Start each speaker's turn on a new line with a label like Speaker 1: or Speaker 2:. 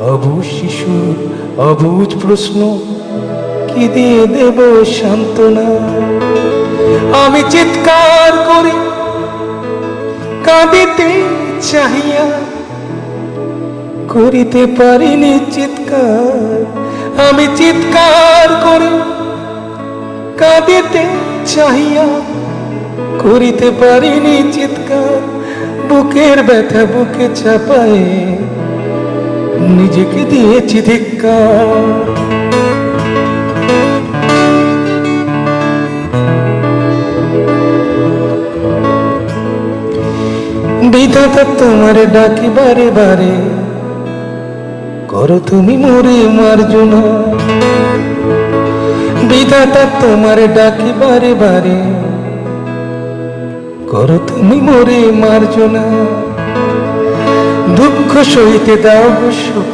Speaker 1: অবুঝ শিশুর অবুঝ প্রশ্ন, কি দিয়ে দেব সান্ত্বনা? আমি চিৎকার করি, কাঁদিতে চাহিয়া, করিতে পারিনি চিৎকার। আমি চিৎকার করি, কাঁদিতে চাহিয়া, করিতে পারিনি চিৎকার। বুকের ব্যথা বুকে চাপায়ে নিজেকে দিয়েছি ধিক্কার বিধাতা তোমার ডাকি বারে বারে, করো তুমি মোরে মার্জনা। বিধাতা তোমার ডাকি বারে বারে, করো তুমি মোরে মার্জনা। দুঃখ সইতে দাও সুখ